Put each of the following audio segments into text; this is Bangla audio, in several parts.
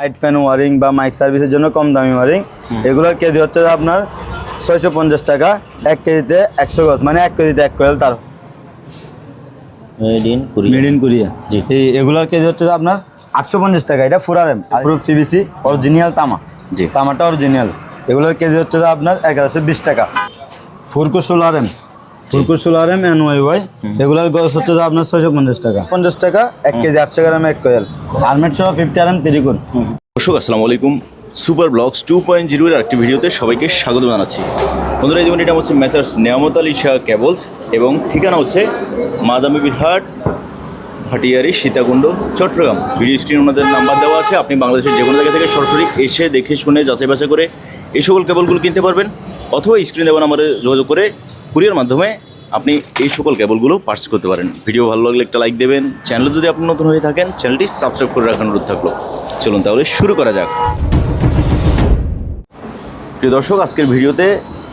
লাইট ফ্যান ওয়ারিং বা মাইক সার্ভিসের জন্য কম দামি ওয়ারিং এগুলোর কেজি হচ্ছে আপনার ছয়শো পঞ্চাশ টাকা এক কেজিতে একশো গজ মানে এক কেজিতে এক কোয়েল তার। মেড ইন কোরিয়া এই এগুলোর কেজি হচ্ছে আপনার আটশো পঞ্চাশ টাকা এটা ফুরারেম প্রুফ সিবিসি অরিজিনাল তামা। তামাটা অরিজিনাল এগুলোর কেজি হচ্ছে আপনার এগারোশো বিশ টাকা। ফুরকো সোলারেম ফুরকো সোলারেম এন ওয়াই ওয়াই এগুলোর গজ হচ্ছে আপনার ছয়শো পঞ্চাশ টাকা। পঞ্চাশ টাকা এক কেজি আটশো গ্রাম এক কোয়েল। আর্মেট সহ ফিফটি আর এম তিরিকুন দর্শক আসসালামু আলাইকুম। সুপার ব্লগস টু পয়েন্ট জিরোর একটি ভিডিওতে সবাইকে স্বাগত জানাচ্ছি। বন্ধুরা এই এটা হচ্ছে মেসার্স নেয়ামত আলী শাহ ক্যাবলস এবং ঠিকানা হচ্ছে মাদামি বিহাট ভাটিয়ারি সীতাকুণ্ড চট্টগ্রাম। ভিডিও স্ক্রিন ওনাদের নাম্বার দেওয়া আছে। আপনি বাংলাদেশের যে কোনো জায়গা থেকে সরাসরি এসে দেখে শুনে যাচাই বাছাই করে এই সকল কেবলগুলো কিনতে পারবেন। অথবা স্ক্রিন দেওয়া নাম্বারে যোগাযোগ করে কুরিয়ার মাধ্যমে আপনি এই সকল কেবলগুলো পার্স করতে পারেন। ভিডিও ভালো লাগলে একটা লাইক দেবেন। চ্যানেল যদি আপনি নতুন হয়ে থাকেন চ্যানেলটি সাবস্ক্রাইব করে রাখার অনুরোধ থাকল। চলুন তাহলে শুরু করা যাক। প্রিয় দর্শক আজকের ভিডিওতে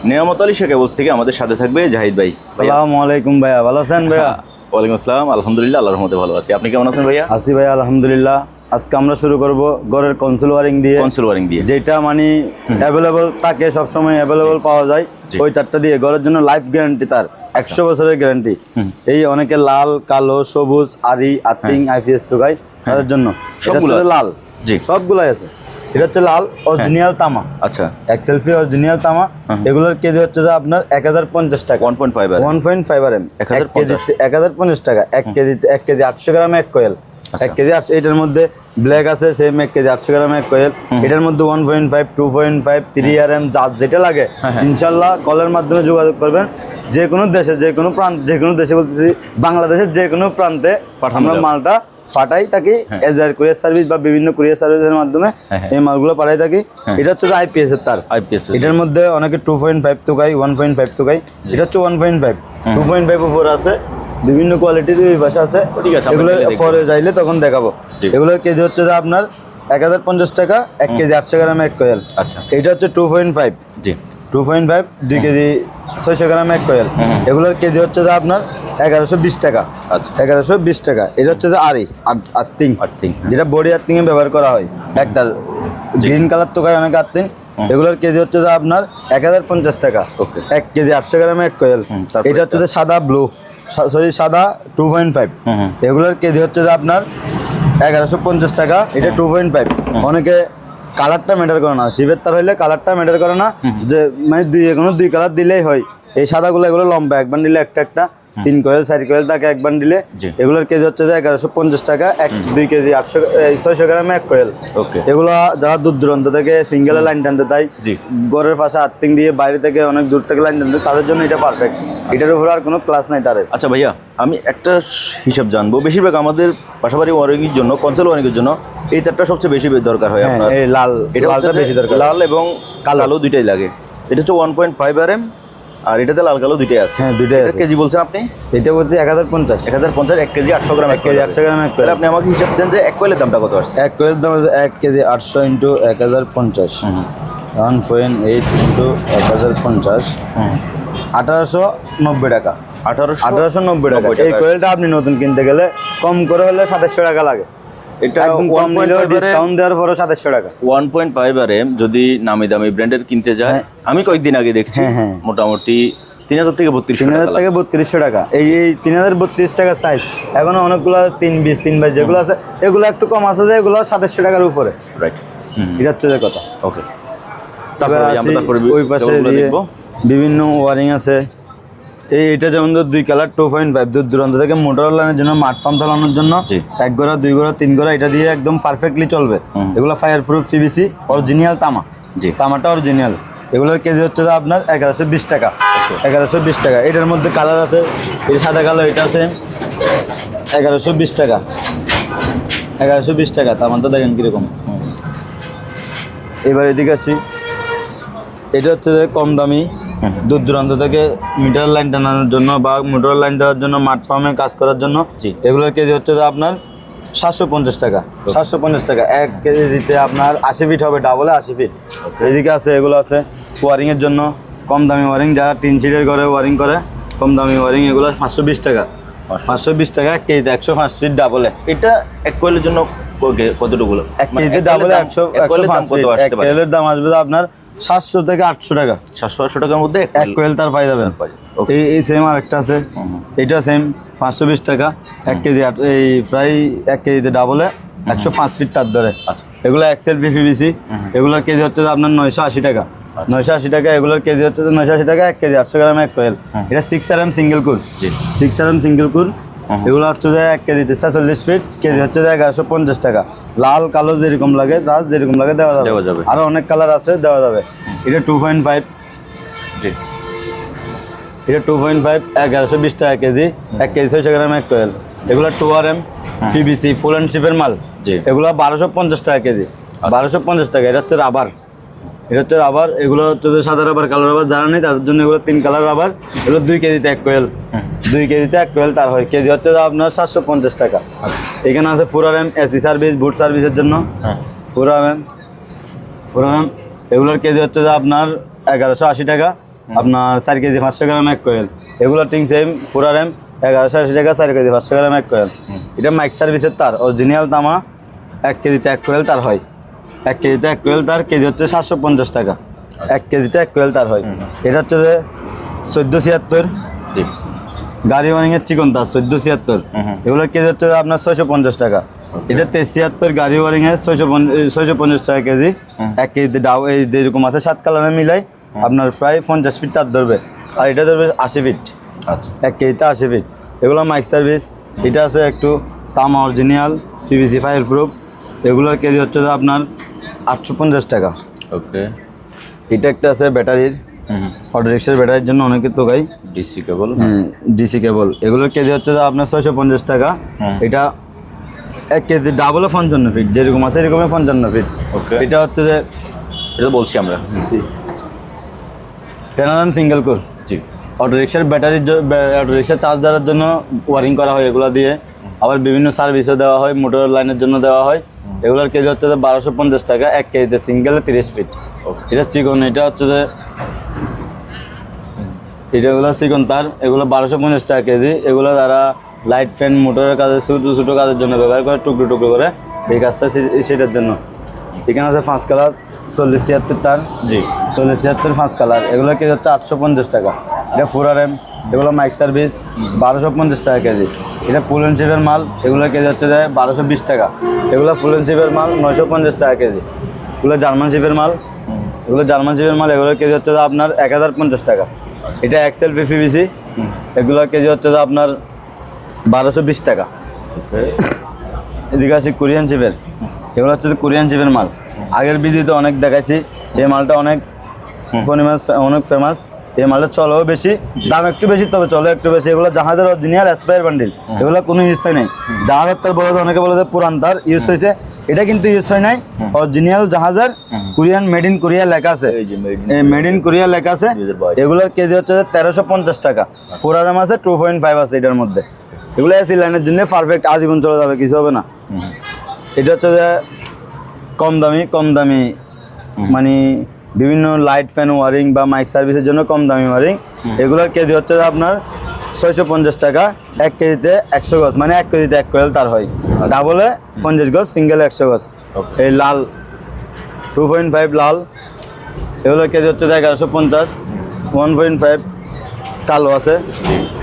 নেয়ামত আলী শেখ কেবলস থেকে আমাদের সাথে থাকবে জাহিদ ভাই। সালাম আলাইকুম ভাইয়া ভালো আছেন ভাইয়া? ওয়ালাইকুম আসসালাম। আলহামদুলিল্লাহ আল্লাহর রহমতে ভালো আছি। আপনি কেমন আছেন ভাইয়া? আসি ভাই আলহামদুলিল্লাহ। আজকে আমরা শুরু করব ঘরের কনসোল ওয়ারিং দিয়ে। কনসোল ওয়ারিং দিয়ে। যেটা মানে অ্যাভেলেবল থাকে সবসময় অ্যাভেলেবল পাওয়া যায়। ওই তারটা দিয়ে ঘরের জন্য লাইফ গ্যারান্টি তার একশো বছরের গ্যারান্টি এই অনেকে লাল কালো সবুজ আরি আতিং আইপিএস তোগাই তাদের জন্য। সবগুলো সবগুলো লাল। জি। সবগুলাই আছে। এটা হচ্ছে লাল অরিজিনাল তামা। আচ্ছা। এক সেলফি অরিজিনাল তামা। এগুলোর কেজি হচ্ছে আপনার এক হাজার পঞ্চাশ টাকা। One point five one point five R M এক 1050 কেজিতে এক হাজার পঞ্চাশ টাকা। এক কেজিতে এক কেজি আটশো গ্রাম এক কোয়েল। এক কেজি আটশো এটার মধ্যে ব্ল্যাক আছে সেম এক কেজি আটশো গ্রাম এক কোয়েল। এটার মধ্যে one point five two point five three R M যা যেটা লাগে। ইনশাল্লাহ কলের মাধ্যমে যোগাযোগ করবেন। যে কোনো দেশে যে কোনো প্রান্ত যে কোনো দেশে বলতেছি বাংলাদেশের যে কোনো প্রান্তে পাঠানো আমরা মালটা পাঠাই থাকি এজার কুরিয়ার সার্ভিস বা বিভিন্ন কুরিয়ার সার্ভিসের মাধ্যমে হ্যাঁ, হ্যাঁ। এই মালগুলো পাঠাই থাকি। এটা হচ্ছে আইপিএস এর তার। আইপিএস এটার মধ্যে অনেকে টু পয়েন্ট ফাইভ তুকাই ওয়ান পয়েন্ট ফাইভ তুকাই এটা হচ্ছে one point five two point five উপর আছে বিভিন্ন কোয়ালিটির ওই ভাষা আছে। ঠিক আছে, আমরা এগুলো গেলে পরে যাইলে তখন দেখাবো। এগুলোর কেজি হচ্ছে যে আপনার এক হাজার পঞ্চাশ টাকা এক কেজি আটশো গ্রাম এক কোয়েল আচ্ছা। এটা হচ্ছে টু পয়েন্ট ফাইভ জি। টু পয়েন্ট ফাইভ দুই কেজি ছয়শো গ্রাম এক কোয়েল। এগুলোর কেজি হচ্ছে যে আপনার এগারোশো বিশ টাকা। আচ্ছা। এগারোশো বিশ টাকা। এটা হচ্ছে যে আরি আর্থিং আর্থিং যেটা বডি আর্থিং এ ব্যবহার করা হয়। একটার গ্রিন কালার তো অনেক আর্থিং এগুলোর কেজি হচ্ছে যে আপনার এক হাজার পঞ্চাশ টাকা. এক কেজি আটশো গ্রামে এক কোয়েল। এটা হচ্ছে যে সাদা ব্লু। সরি সাদা টু পয়েন্ট ফাইভ। এগুলোর কেজি হচ্ছে যে আপনার এগারোশো পঞ্চাশ টাকা। এটা টু পয়েন্ট ফাইভ। অনেকে কালারটা ম্যাটার করে না। শিবের তার হইলে কালারটা ম্যাটার করে না। যে মানে দুই কোনো দুই কালার দিলেই হয়। এই সাদাগুলো এগুলো লম্বা একবার নিলে একটা একটা। তিন কোয়েল চার কোয়েল থাকে একবার নিলে জি। এগুলোর কেজি হচ্ছে যে এগারোশো পঞ্চাশ টাকা এক দুই কেজি আটশো ছয়শো গ্রামে এক কোয়েল। ওকে। এগুলো যারা দূর দূরান্ত থেকে সিঙ্গেলে লাইন টানতে তাই। ঘরের পাশে আর্থিং দিয়ে বাইরে থেকে অনেক দূর থেকে লাইন টানতে তাদের জন্য এটা পারফেক্ট এটার উপর আর কোনো ক্লাস নাই তাদের। আচ্ছা ভাইয়া আমি একটা হিসাব জানব। বেশিরভাগ আমাদের পাশাপাশি ওয়ারিংয়ের জন্য কনসোল ওয়ারিংয়ের জন্য এই তারটা সবচেয়ে বেশি দরকার হয় হ্যাঁ আপনার। লাল এটা লালটা বেশি দরকার। লাল এবং কালো দুইটাই লাগে। এটা হচ্ছে one point five R M আর এটাতে লাল কালো দুইটাই আছে। হ্যাঁ দুইটাই আছে। কেজি বলছেন আপনি? এটা বলছে এক হাজার পঞ্চাশ। এক হাজার পঞ্চাশ এক কেজি আটশো গ্রাম এক কেজি আটশো গ্রাম এক তাহলে আপনি আমাকে হিসাব দেন যে এক কোয়েলের দামটা কত আসছে। এক কোয়েল দাম এক কেজি আটশো ইন্টু এক হাজার পঞ্চাশ ওয়ান পয়েন্ট এইট ইন্টু এক হাজার পঞ্চাশ আঠারোশো নব্বই টাকা। আঠারোশো আঠারোশো নব্বই টাকা এই কোয়েলটা আপনি নতুন কিনতে গেলে কম করে হলে সাতাশশো টাকা লাগে। এটা একদম কম নিলেও ডিসকাউন্ট দেওয়ার পরে সাতাশশো টাকা। One point five R M যদি নামি দামি ব্র্যান্ডের কিনতে যায় আমি কয়েকদিন আগে দেখছি হ্যাঁ, হ্যাঁ। মোটামুটি তিন হাজার থেকে বত্রিশ তিন হাজার থেকে বত্রিশশো টাকা। এই এই তিন হাজার বত্রিশ টাকা সাইজ এখনও অনেকগুলো তিন বিশ তিন বাইশ যেগুলো আছে এগুলো একটু কম আছে যে এগুলো সাতাশশো টাকার উপরে। রাইট এটা হচ্ছে যে কথা। ওকে তারপরে ওই পাশে। বিভিন্ন ওয়ারিং আছে। এই এটা যেমন ধর দুই কালার টু পয়েন্ট ফাইভ দূর দূরান্ত থেকে মোটর লাইনের জন্য মাঠ পাম্প চালানোর জন্য। এক গোড়া দুই গোড়া তিন গোড়া এটা দিয়ে একদম পারফেক্টলি চলবে। এগুলো ফায়ার প্রুফ সিবিসি অরিজিনাল তামা। জি। তামাটা অরিজিনাল এগুলোর কেজি হচ্ছে আপনার এগারোশো বিশ টাকা। এগারোশো বিশ টাকা। এটার মধ্যে কালার আছে এই সাদা কালো এটা আছে এগারোশো বিশ টাকা। এগারোশো বিশ টাকা তামাটা দেখেন কীরকম। এবার এদিকে আসি। এটা হচ্ছে যে কম দামি দূর দূরান্ত থেকে মিটার লাইন টানানোর জন্য বা মোটর লাইন দেওয়ার জন্য মাঠ ফার্মে কাজ করার জন্য এগুলোর কেজি হচ্ছে যে আপনার সাতশো পঞ্চাশ টাকা। সাতশো পঞ্চাশ টাকা। এক কেজি দিতে আপনার আশি ফিট হবে ডাবলে আশি ফিট এদিকে আছে এগুলো আছে ওয়ারিংয়ের জন্য কম দামি ওয়ারিং যারা টিন সিটের ঘরে ওয়ারিং করে কম দামি ওয়ারিং এগুলো পাঁচশো বিশ টাকা। পাঁচশো। বিশ টাকা এক কেজিতে একশো পাঁচ ফিট ডাবলে এটা এক কোয়েলের জন্য কতটুকু? এক কেজিতে ডাবল একশো একশো পাঁচ কত ফিট এক কোয়েলের দাম আসবে আপনার সাতশো থেকে আটশো টাকা। সাতশো আটশো টাকার মধ্যে এক কোয়েল তার পাই যাবেন. এই এই সেম আরেকটা আছে। এটা সেম পাঁচশো বিশ টাকা। এক কেজি এই প্রায় এক কেজিতে ডাবলে একশো পাঁচ ফিট তার ধরে। আচ্ছা। এগুলো এক্সেল পিভিসি এগুলোর কেজি হচ্ছে আপনার নয়শো আশি টাকা। নয়শো আশি টাকা এগুলোর কেজি হচ্ছে নয়শো আশি টাকা এক কেজি আটশো গ্রাম এক কোয়েল। এটা six R M single core জি। Six R M single core এগুলো হচ্ছে যে এক কেজিতে ছেচল্লিশ ফিট কেজি হচ্ছে যে এগারোশো পঞ্চাশ টাকা। লাল কালো যেরকম লাগে তার যেরকম লাগে দেওয়া যাবে। আরও অনেক কালার আছে দেওয়া যাবে। এটা টু পয়েন্ট ফাইভ জি। এটা টু পয়েন্ট ফাইভ এগারোশো বিশ টাকা কেজি। এক কেজি ছয়শো গ্রাম এক কোয়েল। এগুলো two R M PVC full and শিপের মাল। জি। এগুলো বারোশো পঞ্চাশ টাকা কেজি। বারোশো পঞ্চাশ টাকা এটা হচ্ছে রাবার এটা হচ্ছে রাবার এগুলো হচ্ছে যে সাদা রাবার কালো রাবার যারা নেই তাদের জন্য এগুলো তিন কালার রাবার এগুলো দুই কেজিতে এক কোয়েল দুই কেজিতে এক কোয়েল তার হয়। কেজি হচ্ছে আপনার সাতশো পঞ্চাশ টাকা। এখানে আছে four R M AC service বুট সার্ভিসের জন্য। হ্যাঁ। Four R M four R M এগুলোর কেজি হচ্ছে যে আপনার এগারোশো আশি টাকা। আপনার চার কেজি পাঁচশো গ্রাম এক কোয়েল এগুলো টিং সেম ফোর আর এম এগারোশো আশি টাকা চার কেজি পাঁচশো গ্রাম এক কোয়েল এটা মাইক সার্ভিসের তার অরিজিনাল তামা এক কেজিতে এক কোয়েল তার হয়। এক কেজিতে এক কোয়েল তার কেজি হচ্ছে সাতশো পঞ্চাশ টাকা। এক কেজিতে এক কোয়েল তার হয়। এটা হচ্ছে যে চোদ্দ ছিয়াত্তর। গাড়ি ওয়ারিংয়ের চিকন তার চোদ্দ ছিয়াত্তর। এগুলোর কেজি হচ্ছে আপনার ছয়শো পঞ্চাশ টাকা। এটা তেইশ ছিয়াত্তর গাড়ি ওয়ারিংয়ের ছয়শো ছয়শো পঞ্চাশ টাকা কেজি। এক কেজিতে ডাউ এই যেরকম আছে সাত কালারে মিলাই আপনার প্রায় পঞ্চাশ ফিট তার ধরবে। আর এটা ধরবে আশি ফিট আচ্ছা। এক কেজিতে আশি ফিট এগুলো মাইক সার্ভিস এটা আছে একটু তামা অরিজিনাল পিভিসি ফায়ার প্রুফ এগুলোর কেজি হচ্ছে যে আপনার আটশো পঞ্চাশ টাকা। ওকে। এটা একটা আছে ব্যাটারির। অটো রিক্সার ব্যাটারির জন্য অনেকে তোকাই ডিসি কেবল হ্যাঁ ডিসি কেবল এগুলোর কেজি হচ্ছে যে আপনার ছয়শো পঞ্চাশ টাকা। এটা এক কেজি ডাবলও পঞ্চান্ন ফিট যেরকম আছে এরকমই পঞ্চান্ন ফিট ওকে। এটা হচ্ছে যে এটা বলছি আমরা। টেনারাম সিঙ্গেল কোর জি। অটো রিক্সার ব্যাটারির অটো রিক্সার চার্জ দেওয়ার জন্য ওয়ারিং করা হয় এগুলো দিয়ে। আবার বিভিন্ন সার্ভিসও দেওয়া হয় মোটর লাইনের জন্য দেওয়া হয়। এগুলোর কেজি হচ্ছে যে বারোশো পঞ্চাশ টাকা এক কেজিতে সিঙ্গেলে তিরিশ ফিট. এটা চিকন এটা হচ্ছে যে এটাগুলো চিকন তার এগুলো বারোশো পঞ্চাশ টাকা কেজি। এগুলো তারা লাইট ফ্যান মোটরের কাজে ছোটো ছোটো কাজের জন্য ব্যবহার করে টুকরো টুকরো করে এই কাজটা সেটার জন্য। এখানে আছে পাঁচ কালার চল্লিশ ছিয়াত্তর তার। জি। চল্লিশ ছিয়াত্তর পাঁচ কালার এগুলো কেজি হচ্ছে আটশো পঞ্চাশ টাকা। এটা ফোর আর এম এগুলো মাইক সার্ভিস বারোশো পঞ্চাশ টাকা কেজি। এটা ফুল অ্যান্ড শিপের মাল এগুলো কেজি হচ্ছে যায় বারোশো বিশ টাকা। এগুলো ফুল অ্যান্ড শিপের মাল নয়শো পঞ্চাশ টাকা কেজি। এগুলো জার্মান শিপের মাল এগুলো জার্মান শিপের মাল এগুলোর কেজি হচ্ছে আপনার এক হাজার পঞ্চাশ টাকা। এটা এক্সেল পিভিসি এগুলো কেজি হচ্ছে যে আপনার বারোশো বিশ টাকা। এদিকে আছে কোরিয়ান চিপের এগুলো হচ্ছে কোরিয়ান শিপের মাল। আগের ভিডিওতে অনেক দেখাইছি এই মালটা অনেক অনেক ফেমাস এই মালটা চলেও বেশি দাম একটু বেশি তবে চলে একটু বেশি। এগুলো জাহাজের অরিজিনাল স্পায়ার বান্ডিল এগুলো কোনো ইউজ হয় নাই। জাহাজের তার বলে অনেকে বলে যে পুরান তার ইউজ হয়েছে। এটা কিন্তু ইউজ হয় নাই। অরিজিনাল জাহাজের কোরিয়ান মেড ইন কোরিয়া লেখা আছে। মেড ইন কোরিয়া লেখা আছে। এগুলোর কেজি হচ্ছে তেরোশো পঞ্চাশ টাকা। ফোর আর এম আছে টু পয়েন্ট ফাইভ আছে এটার মধ্যে। এগুলো এসি লাইনের জন্য পারফেক্ট আজীবন চলে যাবে কিছু হবে না। এটা হচ্ছে যে কম দামি কম দামি মানে বিভিন্ন লাইট ফ্যান ওয়ারিং বা মাইক সার্ভিসের জন্য কম দামি ওয়ারিং এগুলোর কেজি হচ্ছে আপনার ছয়শো পঞ্চাশ টাকা এক কেজিতে একশো গজ মানে এক কেজিতে এক কোয়েল তার হয়। ডাবলে পঞ্চাশ গজ সিঙ্গেল একশো গজ। এই লাল টু পয়েন্ট ফাইভ লাল এগুলোর কেজি হচ্ছে এগারোশো পঞ্চাশ। ওয়ান পয়েন্ট ফাইভ কালো আছে।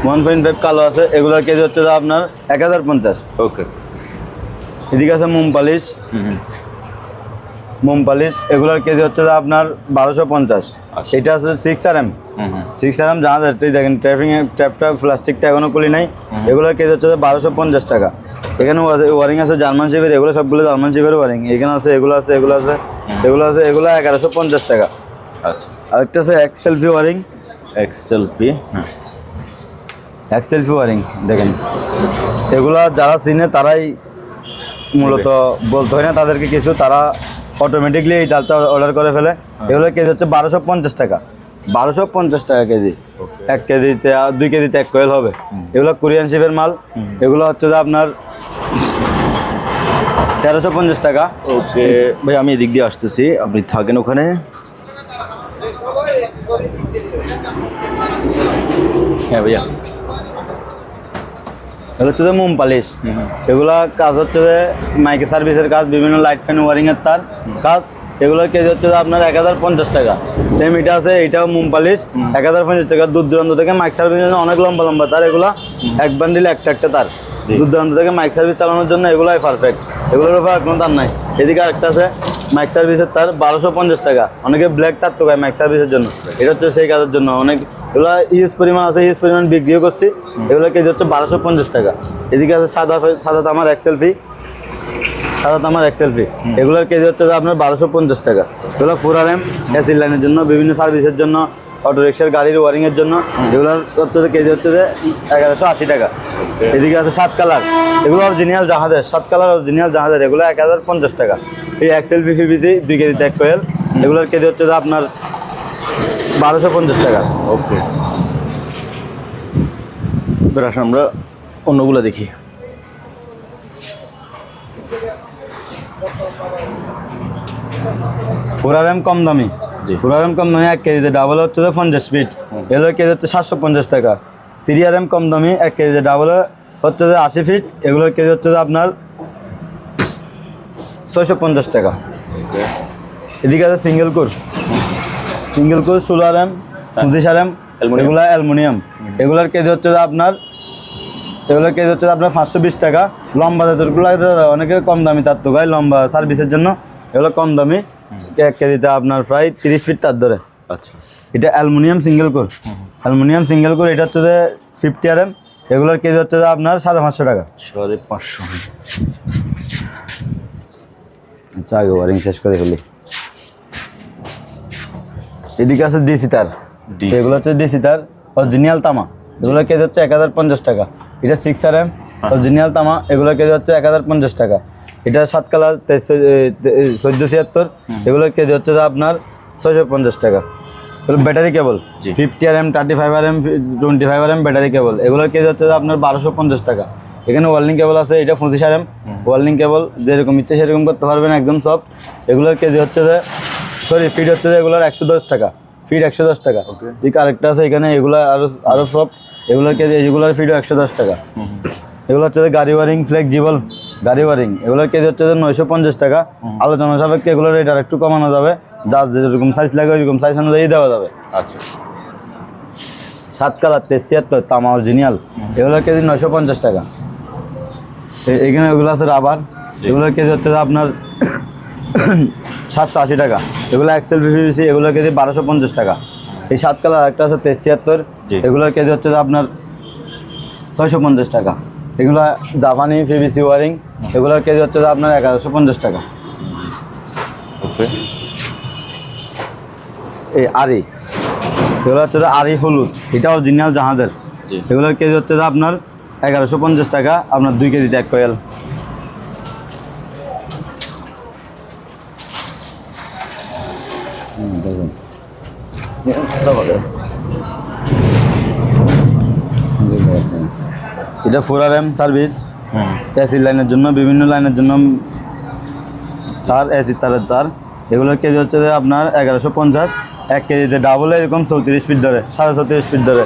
ওয়ান পয়েন্ট ফাইভ কালো আছে এগুলোর কেজি হচ্ছে আপনার এক হাজার পঞ্চাশ। ওকে এদিকে আছে মোম পালিশ। মোম পালিশ এগুলোর কেজি হচ্ছে আপনার বারোশো পঞ্চাশ। আচ্ছা। এটা আছে six R M six R M জাহাজ এটাই দেখেন ট্যাপিং ট্যাপটা প্লাস্টিকটা এখনও খুলি নাই। এগুলোর কেজি হচ্ছে বারোশো পঞ্চাশ টাকা। এখানে ওয়ারিং আছে জার্মান শিপের এগুলো সবগুলো জার্মান শিপের ওয়ারিং। এখানে আছে এগুলো আছে এগুলো আছে এগুলো আছে এগুলো এগারোশো পঞ্চাশ টাকা। আচ্ছা। আরেকটা আছে এক সেলফি ওয়ারিং। এক্সেল সেলফি হ্যাঁ এক সেলফি ওয়ারিং দেখেন। এগুলা যারা চিনে তারাই মূলত বলতে হয় না তাদেরকে কিছু তারা অটোমেটিকলি এই চালটা অর্ডার করে ফেলে। এগুলো কেজি হচ্ছে বারোশো পঞ্চাশ টাকা। বারোশো পঞ্চাশ টাকা কেজি। এক কেজিতে আর দুই কেজিতে এক কোয়েল হবে। এগুলো কোরিয়ান শিপের মাল। এগুলো হচ্ছে যে আপনার তেরোশো পঞ্চাশ টাকা। ওকে ভাই আমি এদিক দিয়ে আসতেছি। আপনি থাকেন ওখানে। হ্যাঁ ভাইয়া। এগুলো হচ্ছে যে মোম পালিশ। এগুলা কাজ হচ্ছে যে মাইকে সার্ভিসের কাজ বিভিন্ন লাইট ফ্যান ওয়ারিং এর তার কাজ। এগুলোর কেজি হচ্ছে যে আপনার এক হাজার পঞ্চাশ টাকা। সেম এটা আছে এটাও মোম পালিশ। এক হাজার পঞ্চাশ টাকা দূর দূরান্ত থেকে মাইক সার্ভিসের জন্য অনেক লম্বা লম্বা তার এগুলো এক বান্ডিল একটা একটা তার। দূর দূরান্ত থেকে মাইক সার্ভিস চালানোর জন্য এগুলাই পারফেক্ট এগুলোর উপর কোনো তার নাই। এদিকে আরেকটা আছে মাইক সার্ভিসের তার বারোশো পঞ্চাশ টাকা। অনেকে ব্ল্যাক তার তো মাইক সার্ভিসের জন্য। এটা হচ্ছে সেই কাজের জন্য। অনেক এগুলো ইউজ পরিমাণ আছে ইউজ পরিমাণ বিক্রিও করছি। এগুলো কেজি হচ্ছে বারোশো পঞ্চাশ টাকা। এদিকে আছে সাদা সাদা তামার এক্সেল ফি সাদা তামার এক্সেল ফি এগুলোর কেজি হচ্ছে আপনার বারোশো পঞ্চাশ টাকা। এগুলো ফোর আর এম এসি লাইনের জন্য বিভিন্ন সার্ভিসের জন্য অটো রিক্সার গাড়ির ওয়ারিংয়ের জন্য। এগুলোর হচ্ছে কেজি হচ্ছে যে এগারোশো আশি টাকা। এদিকে আছে সাত কালার। এগুলো অরিজিনাল জাহাজের সাত কালার অরিজিনাল জাহাজের এগুলো এক হাজার পঞ্চাশ টাকা। এই এক্সেল ফি ফিবিসি দুই কেজি এক কোয়েল। এগুলোর কেজি হচ্ছে আপনার বারোশো পঞ্চাশ টাকা। ওকে এবার আসুন আমরা অন্যগুলো দেখি। ফোর আর কম দামি। জি। ফোর এম কম দামি এক কেজিতে ডাবল হচ্ছে যে পঞ্চাশ ফিট এগুলোর কেজি হচ্ছে সাতশো পঞ্চাশ টাকা। থ্রি আর এম কম দামি এক কেজিতে ডাবল হচ্ছে যে আশি ফিট এগুলোর কেজি হচ্ছে যে আপনার ছয়শো পঞ্চাশ টাকা। এদিকে আছে সিঙ্গেল কোর সিঙ্গেল কোর ষোলো আর এম পঁচিশ আর এম. এগুলো অ্যালুমিনিয়াম এগুলোর কেজি হচ্ছে যে আপনার এগুলোর কেজি হচ্ছে আপনার পাঁচশো বিশ টাকা। লম্বা জাতেরগুলো অনেকে কম দামি তার তো গায়ে লম্বা সার্ভিসের জন্য এগুলো কম দামি। এক কেজিতে আপনার প্রায় তিরিশ ফিট তার ধরে। আচ্ছা। এটা aluminium single core aluminium single core এটা হচ্ছে যে ফিফটি আর এম এগুলোর কেজি হচ্ছে যে আপনার সাড়ে পাঁচশো টাকা। সাড়ে পাঁচশো। আচ্ছা আগে ওয়ারিং শেষ করে ফেলি। এদিকে আছে ডিসি তার। এগুলো হচ্ছে ডিসি তার অরিজিনাল তামা। এগুলোর কেজি হচ্ছে এক হাজার পঞ্চাশ টাকা। এটা সিক্স আর এম অরিজিনাল তামা এগুলোর কেজি হচ্ছে এক হাজার পঞ্চাশ টাকা। এটা সাত কালার চোদ্দ ছিয়াত্তর এগুলোর কেজি হচ্ছে যে আপনার ছয়শো পঞ্চাশ টাকা। Battery cable. Fifty R M thirty five R M twenty five R M battery cable এগুলোর কেজি হচ্ছে যে আপনার বারোশো পঞ্চাশ টাকা। এখানে ওয়ার্লিং কেবল আছে এটা পঁচিশ আর এম ওয়ার্লিং কেবল যেরকম ইচ্ছে সেরকম করতে পারবেন একদম সফট এগুলোর কেজি হচ্ছে যে সরি ফিট হচ্ছে যে এগুলোর একশো দশ টাকা। ফিট একশো দশ টাকা। ঠিক আরেকটা আছে এখানে এগুলো আরও আরও সব। এগুলোর কেজি এগুলোর ফিটও একশো দশ টাকা। এগুলো হচ্ছে যে গাড়ি ওয়ারিং ফ্লেক্সিবল গাড়ি ওয়ারিং এগুলোর কেজি হচ্ছে যে নয়শো পঞ্চাশ টাকা। আলোচনা সাপেক্ষে এগুলোর রেট আর একটু কমানো যাবে। যার যেরকম সাইজ লাগে ওইরকম সাইজ অনুযায়ী দেওয়া যাবে। আচ্ছা। সাত কালার তেইশ ছিয়াত্তর তামা অরিজিনাল এগুলোর কেজি নয়শো পঞ্চাশ টাকা। এখানে এগুলো আছে রাবার এগুলোর কেজি হচ্ছে আপনার সাতশো আশি টাকা। এগুলো এক্সেল ভিভিসি এগুলোর কেজি বারোশো পঞ্চাশ টাকা। এই সাত কালার একটা আছে তেইশ ছিয়াত্তর। এগুলোর কেজি হচ্ছে আপনার ছয়শো পঞ্চাশ টাকা। এগুলো জাপানি পিভিসি ওয়ারিং এগুলোর কেজি হচ্ছে আপনার এগারোশো পঞ্চাশ টাকা। ওকে। এই আরি। এগুলো হচ্ছে যে আরি হলুদ। এটা অরিজিনাল জাহাজের। এগুলোর কেজি হচ্ছে যে আপনার এগারোশো পঞ্চাশ টাকা আপনার দুই কেজি এক কয়েল। এটা ফোর আর এম সার্ভিস হুম। এসি লাইনের জন্য বিভিন্ন লাইনের জন্য। তার এসি তারের তার। এগুলোর কেজি হচ্ছে যে আপনার এগারোশো পঞ্চাশ। এক কেজিতে ডাবল এরকম চৌত্রিশ ফিট ধরে সাড়ে চৌত্রিশ ফিট ধরে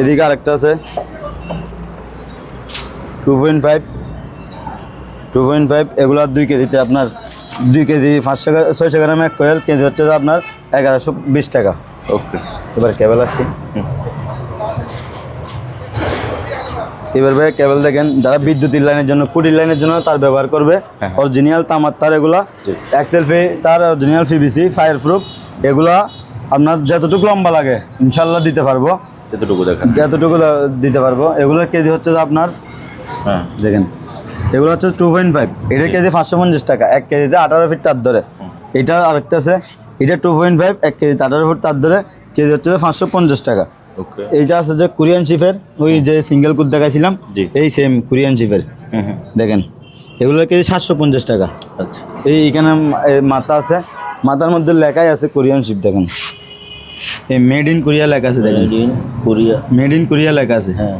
এদিকে আরেকটা আছে two point five two point five এগুলো দুই কেজিতে আপনার দুই কেজি পাঁচশো ছয়শো গ্রাম এক কোয়েল কেজি হচ্ছে আপনার এগারোশো বিশ টাকা ওকে এবার কেবল হুম। এবার ভাই কেবল দেখেন যারা বিদ্যুতের লাইনের জন্য কুটির লাইনের জন্য তার ব্যবহার করবে হ্যাঁ। অরিজিনাল তামার তার এগুলা। এক্সেল ফি তার অরিজিনাল ফিবিসি ফায়ার প্রুফ এগুলা আপনার যতটুকু লম্বা লাগে ইনশাল্লাহ দিতে পারব। এতটুকু দেখান। যতটুকু দিতে পারব। এগুলোর কেজি হচ্ছে আপনার হ্যাঁ। দেখেন এগুলো হচ্ছে টু পয়েন্ট ফাইভ এটার কেজি পাঁচশো পঞ্চাশ টাকা এক কেজিতে আঠারো ফিট তার ধরে। এটা আরেকটা আছে এটা টু পয়েন্ট ফাইভ এক কেজিতে আঠারো ফিট তার ধরে কেজি হচ্ছে যে পাঁচশো পঞ্চাশ টাকা। এইটা আছে যে কোরিয়ান শিফের ওই যে সিঙ্গেল কুদ দেখাইছিলাম। এই সেম কোরিয়ান শিফের দেখেন এগুলোর কেজি সাতশো পঞ্চাশ টাকা। আচ্ছা। এই এখানে মাথা আছে মাথার মধ্যে লেখাই আছে কোরিয়ান শিপ দেখেন। এই মেড ইন কোরিয়া লেখা আছে দেখেন। Made in Korea made in Korea লেখা আছে। হ্যাঁ।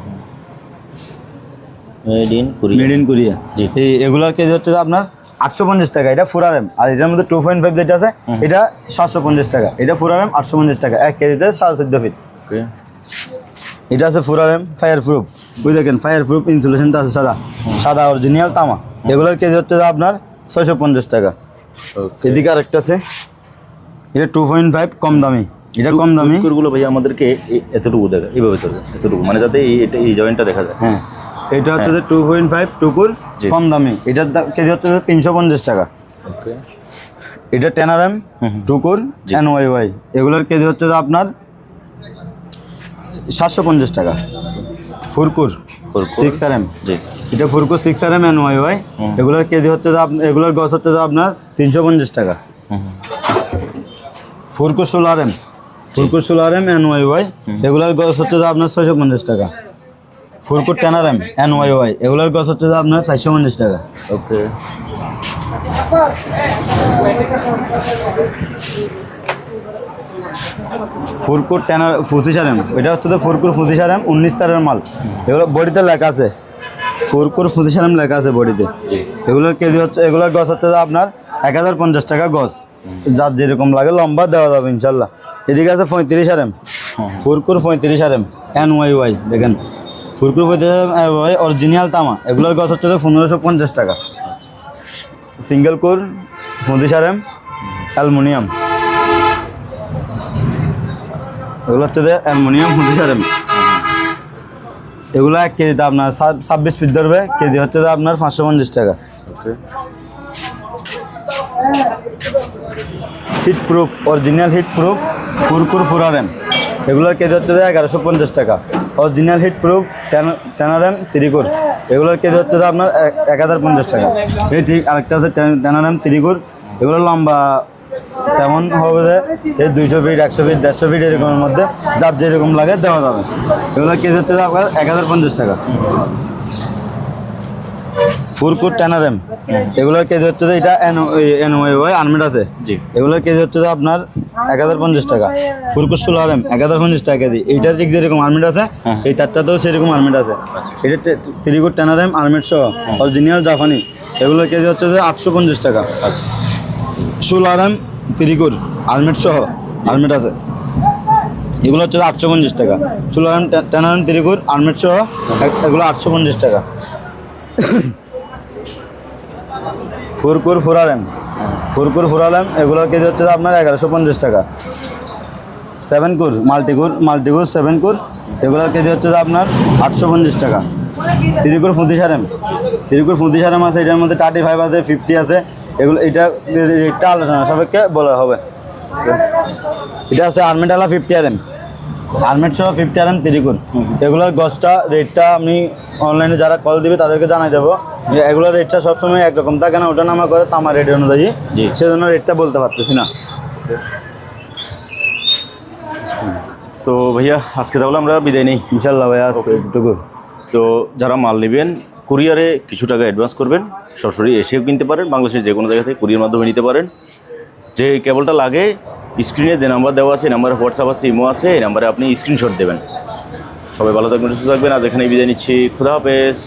Made in Korea made in Korea জি। এই এগুলোর কেজি হচ্ছে আপনার আটশো পঞ্চাশ টাকা। এটা ফোর আর এম আর এটার মধ্যে টু পয়েন্ট ফাইভ যেটা আছে এটা সাতশো পঞ্চাশ টাকা। এটা ফোর আর এম আটশো পঞ্চাশ টাকা। এক কেজিতে সাড়ে চোদ্দ ফিট এটা আছে four R M fire proof ওই দেখেন ফায়ার প্রুফ ইনসুলেশনটা আছে সাদা। সাদা অরিজিনাল তামা। এগুলোর কেজি হচ্ছে আপনার ছয়শো পঞ্চাশ টাকা। এদিকে আরেকটা আছে। এটা টু পয়েন্ট ফাইভ কম দামি। এটা কম দামি। গুলো ভাই আমাদেরকে এতটুকু দেখা এইভাবে চলবে এতটুকু। মানে যাতে এই এটা এই জয়েন্টটা দেখা যায়। হ্যাঁ। এটা হচ্ছে টু পয়েন্ট ফাইভ টুকুর কম দামি। এটার কেজি হচ্ছে তিনশো পঞ্চাশ টাকা। ওকে এটা টেন আর এম টুকুর এন ওয়াই ওয়াই এগুলোর কেজি হচ্ছে যে আপনার সাতশো পঞ্চাশ টাকা। ফুরকুর ফুরকুর। সিক্স আর এম জি। এটা ফুরকুর six R M N Y এগুলোর কেজি হচ্ছে এগুলোর গছ হচ্ছে যে আপনার তিনশো পঞ্চাশ টাকা। ফুরকুর ষোলো আর এম ফুরকুর ষোলো আর এম এন ওয়াই এগুলোর গছ হচ্ছে যে আপনার ছয়শো পঞ্চাশ টাকা। ফুরকুর ten R M N Y এগুলোর গছ হচ্ছে যে আপনার চারশো পঞ্চাশ টাকা। ওকে। ফুরকুর টেনার পঁচিশ আর এম এটা হচ্ছে তো ফুরকুর পঁচিশ আর এম উনিশ তারের মাল। এগুলো বডিতে লেখা আছে। ফুরকুর এম লেখা আছে বডিতে। এগুলোর কেজি হচ্ছে এগুলোর গছ হচ্ছে আপনার এক হাজার পঞ্চাশ টাকা গছ। যার যেরকম লাগে লম্বা দেওয়া যাবে ইনশাল্লাহ। এদিকে আছে পঁয়ত্রিশ আর এম। ফুরকুর পঁয়ত্রিশ R M. N Y Y দেখেন। ফুরকুর পঁয়ত্রিশ ওয়াই অরিজিনাল তামা। এগুলোর গছ হচ্ছে পনেরোশো পঞ্চাশ টাকা। সিঙ্গেল কোর পঁচিশ আর এম অ্যালুমিনিয়াম। এগুলো হচ্ছে অ্যালুমিনিয়াম পঁচিশ আর এম। এগুলো এক কেজিতে আপনার ছাব্বিশ ফিট ধরবে কেজি হচ্ছে আপনার পাঁচশো পঞ্চাশ টাকা। Heat proof original heat proof ফুরকুর four R M এগুলোর কেজি হচ্ছে যে এগারোশো পঞ্চাশ টাকা। Original heat proof ten R M ত্রিকুর। এগুলোর কেজি হচ্ছে আপনার এক- হাজার পঞ্চাশ টাকা। এই ঠিক আরেকটা আছে টেনার এম ত্রিকুর। এগুলো লম্বা তেমন হবে যে এই দুইশো ফিট একশো ফিট দেড়শো ফিট এরকমের মধ্যে যার যেরকম লাগে দেওয়া যাবে। এগুলোর কেজি হচ্ছে আপনার এক হাজার পঞ্চাশ টাকা। ফুরকুট টেনার এম এগুলোর কেজি হচ্ছে যে এটা এন এন ওয়াই ওয়াই আনমেড আছে। জি। এগুলোর কেজি হচ্ছে যে আপনার এক হাজার পঞ্চাশ টাকা। ফুরকুট এম এক হাজার পঞ্চাশ টাকা কেজি। এইটা ঠিক যেরকম আর্মিট আছে এই তারটাতেও সেরকম আর্মিট আছে। এটা ত্রিকুট টেনার এম আর্মিট সহ অরিজিনাল জাপানি। এগুলোর কেজি হচ্ছে যে আটশো পঞ্চাশ টাকা। আচ্ছা। ষোলো এম ত্রিকুট সহ আর্মিট আছে। এগুলো হচ্ছে আটশো পঞ্চাশ টাকা। ষোলো আর এম টেনার এম ত্রিকুট সহ এগুলো আটশো পঞ্চাশ টাকা। ফুরকুর, ফুরালেম। ফুরকুর, ফুরালেম, এগুলোর কেজি হচ্ছে আপনার এগারোশো পঞ্চাশ টাকা। সেভেন কুর মাল্টিকুর মাল্টিকুর সেভেন কুর এগুলোর কেজি হচ্ছে আপনার আটশো পঞ্চাশ টাকা। তিরিকুর ফুঁতি সারেম তিরিকুর ফুঁতি সারেম আছে, এটার মধ্যে থার্টি ফাইভ আছে ফিফটি আছে এগুলো এটা রেটটা আলোচনা সাপেক্ষে বলা হবে। এটা আছে আর্মেটালা ফিফটি আর এম আর্মেট সহ ফিফটি আর এম তিরিকুর এগুলোর গছটা রেটটা আমি অনলাইনে যারা কল দিবে তাদেরকে জানাই দেবো। যে এগুলোর রেটটা সবসময় একরকম। থাকে না ওটা নামা করে তামার রেট অনুযায়ী। সেজন্য রেটটা বলতে পারতেছি না। তো ভাইয়া আজকে তাহলে আমরা বিদায় নেই। ইনশাল্লাহ ভাইয়া আজকে এটুকু তো যারা মাল নেবেন কুরিয়ারে কিছু টাকা অ্যাডভান্স করবেন, সরাসরি এসেও কিনতে পারেন, বাংলাদেশের যে কোনো জায়গা থেকে কুরিয়ার মাধ্যমে নিতে পারেন। যে কেবলটা লাগে স্ক্রিনে যে নাম্বার দেওয়া আছে নাম্বারে হোয়াটসঅ্যাপ আছে ইমো আছে, এই নাম্বারে আপনি স্ক্রিনশট দেবেন। সবাই ভালো থাকবেন, সুস্থ থাকবেন। আজ এখানে বিদায় নিচ্ছি। খুদা হাফেজ।